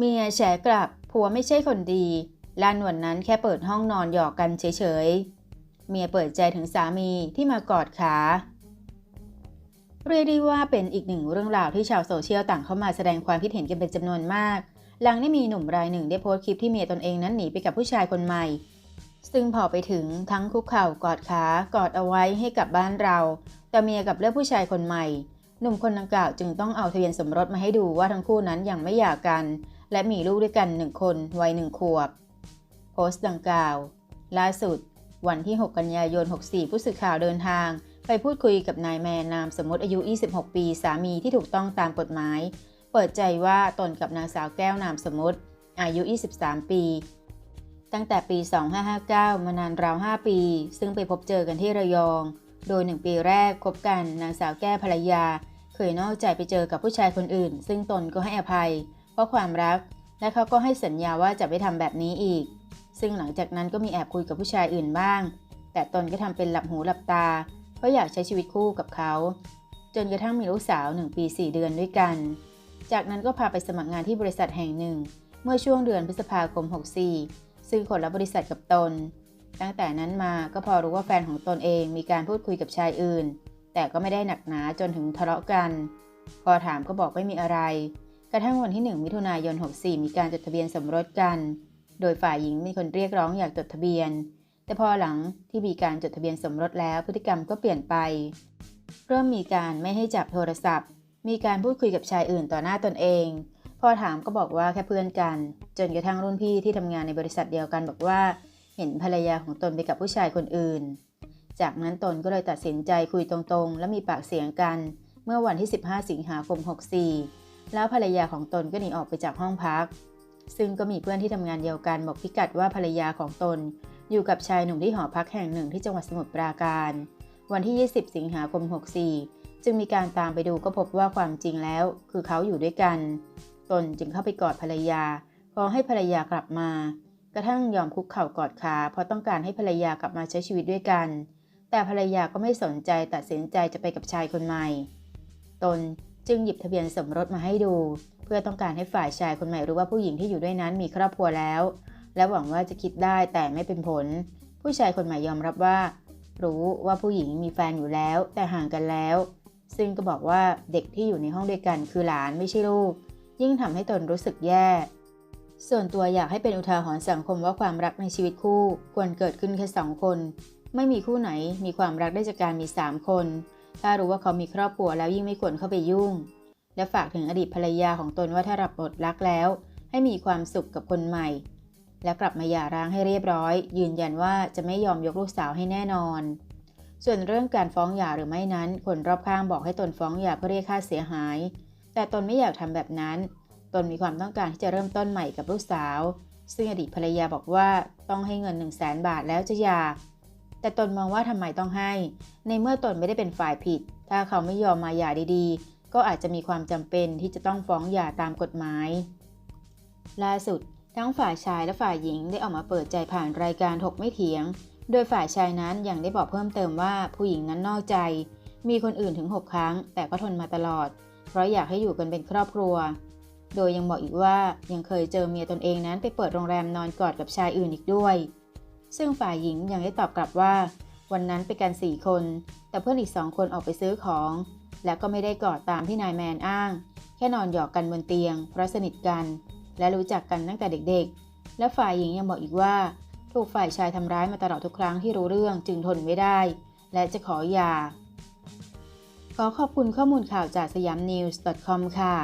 เมียแฉกลับผัวไม่ใช่คนดีลั่นวันนั้นแค่เปิดห้องนอนหยอกกันเฉยๆ เมียเปิดใจถึงสามีที่มากอดขา เรียกได้ว่าเป็นอีกหนึ่งเรื่องราวที่ชาวโซเชียลต่างเข้ามาแสดงความคิดเห็นกันเป็นจำนวนมาก หลังได้มีหนุ่มรายหนึ่งได้โพสต์คลิปที่เมียตนเองนั้นหนีไปกับผู้ชายคนใหม่ ซึ่งพอไปถึงทั้งคุกเข่ากอดขากอดเอาไว้ให้กลับบ้านเรา แต่เมียกับเลือกผู้ชายคนใหม่ หนุ่มคนดังกล่าวจึงต้องเอาทะเบียนสมรสมาให้ดูว่าทั้งคู่นั้นยังไม่หย่ากัน และมีลูกด้วยกันหนึ่งคนวัยหนึ่งขวบ โพสต์ดังกล่าว ล่าสุด วันที่ 6 กันยายน 64 ผู้สื่อข่าวเดินทาง ไปพูดคุยกับนายแมนนามสมมติอายุ 26 ปี สามีที่ถูกต้องตามกฎหมาย เปิดใจว่าตนกับนางสาวแก้วนามสมมติ อายุ 23 ปี ตั้งแต่ปี 2559 มานานราว 5 ปี ซึ่งไปพบเจอกันที่ระยอง โดย 1 ปีแรกคบกันนางสาวแก้วภรรยา เคยนอกใจไปเจอกับผู้ชายคนอื่น ซึ่งตนก็ให้อภัย เพราะความรัก และเขาก็ให้สัญญาว่าจะไม่ทำแบบนี้อีก ซึ่งหลังจากนั้นก็มีแอบคุยกับผู้ชายอื่นบ้าง แต่ตนก็ทำเป็นหลับหูหลับตา เพราะอยากใช้ชีวิตคู่กับเขา จนกระทั่งมีลูกสาว 1 ปี 4 เดือนด้วยกัน จากนั้นก็พาไปสมัครงานที่บริษัทแห่งหนึ่ง เมื่อช่วงเดือนพฤษภาคม 64 ซึ่งคนละบริษัทกับตน ตั้งแต่นั้นมาก็พอรู้ว่าแฟนของตนเองมีการพูดคุยกับชายอื่น แต่ก็ไม่ได้หนักหนาจนถึงทะเลาะกันพอถามก็บอกไม่มีอะไร ระทั่งวันที่ 1 มิถุนายน 64 มีการจดทะเบียนสมรสกัน โดยฝ่ายหญิงมีคนเรียกร้องอยากจดทะเบียน แต่พอหลังที่มีการจดทะเบียนสมรสแล้วพฤติกรรมก็เปลี่ยนไป เริ่มมีการไม่ให้จับโทรศัพท์ มีการพูดคุยกับชายอื่นต่อหน้าตนเองพอถามก็บอกว่าแค่เพื่อนกัน จนกระทั่งรุ่นพี่ที่ทำงานในบริษัทเดียวกันบอกว่า เห็นภรรยาของตนไปกับผู้ชายคนอื่น จากนั้นตนก็เลยตัดสินใจคุยตรงๆ และมีปากเสียงกัน เมื่อวันที่ 15 สิงหาคม 64 แล้วภรรยาของตนก็หนีออกไปจากห้องพัก ซึ่งก็มีเพื่อนที่ทำงานเดียวกันบอกพิกัดว่าภรรยาของตน อยู่กับชายหนุ่มที่หอพักแห่งหนึ่งที่จังหวัดสมุทรปราการ วันที่ 20 สิงหาคม 64 จึงมีการตามไปดูก็พบว่าความจริงแล้ว คือเขาอยู่ด้วยกัน ตนจึงเข้าไปกอดภรรยาขอให้ภรรยากลับมา กระทั่งยอมคุกเข่ากอดขาเพราะต้องการให้ภรรยากลับมาใช้ชีวิตด้วยกัน แต่ภรรยาก็ไม่สนใจตัดสินใจจะไปกับชายคนใหม่ ตน จึงหยิบทะเบียนสมรสมาให้ดู เพื่อต้องการให้ฝ่ายชายคนใหม่รู้ว่าผู้หญิงที่อยู่ด้วยนั้นมีครอบครัวแล้ว และหวังว่าจะคิดได้แต่ไม่เป็นผล ผู้ชายคนใหม่ยอมรับว่า รู้ว่าผู้หญิงมีแฟนอยู่แล้ว แต่ห่างกันแล้ว ซึ่งก็บอกว่าเด็กที่อยู่ในห้องด้วยกันคือหลานไม่ใช่ลูก ยิ่งทำให้ตนรู้สึกแย่ ส่วนตัวอยากให้เป็นอุทาหรณ์สังคมว่าความรักในชีวิตคู่ ควรเกิดขึ้นแค่สองคน ไม่มีคู่ไหนมีความรักได้จากการมีสามคน ถ้ารู้ว่าเขามีครอบครัวแล้วยิ่งไม่ควรเข้าไปยุ่ง และฝากถึงอดีตภรรยาของตนว่าถ้ารับบทรักแล้ว ให้มีความสุขกับคนใหม่ และกลับมาหย่าร้างให้เรียบร้อย ยืนยันว่าจะไม่ยอมยกลูกสาวให้แน่นอน ส่วนเรื่องการฟ้องหย่าหรือไม่นั้น คนรอบข้างบอกให้ตนฟ้องหย่าเพื่อเรียกค่าเสียหาย แต่ตนไม่อยากทำแบบนั้น ตนมีความต้องการที่จะเริ่มต้นใหม่กับลูกสาว ซึ่งอดีตภรรยาบอกว่าต้องให้เงิน 1 0 0 0 0แบาทแล้วจะหย่า แต่ตนมองว่าทำไมต้องให้ ในเมื่อตนไม่ได้เป็นฝ่ายผิด ถ้าเขาไม่ยอมมาหย่าดีๆ ก็อาจจะมีความจำเป็นที่จะต้องฟ้องหย่าตามกฎหมาย ล่าสุด ทั้งฝ่ายชายและฝ่ายหญิงได้ออกมาเปิดใจผ่านรายการถกไม่เถียง โดยฝ่ายชายนั้นยังได้บอกเพิ่มเติมว่าผู้หญิงนั้นนอกใจ มีคนอื่นถึง 6 ครั้ง แต่ก็ทนมาตลอด เพราะอยากให้อยู่กันเป็นครอบครัว โดยยังบอกอีกว่ายังเคยเจอเมียตนเองนั้นไปเปิดโรงแรมนอนกอดกับชายอื่นอีกด้วย ซึ่งฝ่ายหญิงยังได้ตอบกลับว่า วันนั้นไปกัน4คน แต่เพื่อนอีก2คนออกไปซื้อของ และก็ไม่ได้กอดตามที่นายแมนอ้าง แค่นอนหยอกกันบนเตียง เพราะสนิทกัน และรู้จักกันตั้งแต่เด็กๆ และฝ่ายหญิงยังบอกอีกว่า ถูกฝ่ายชายทำร้ายมาตลอดทุกครั้งที่รู้เรื่องจึงทนไม่ได้ และจะขอหย่าขอขอบคุณข้อมูลข่าวจากสยามนิวส์ .com ค่ะ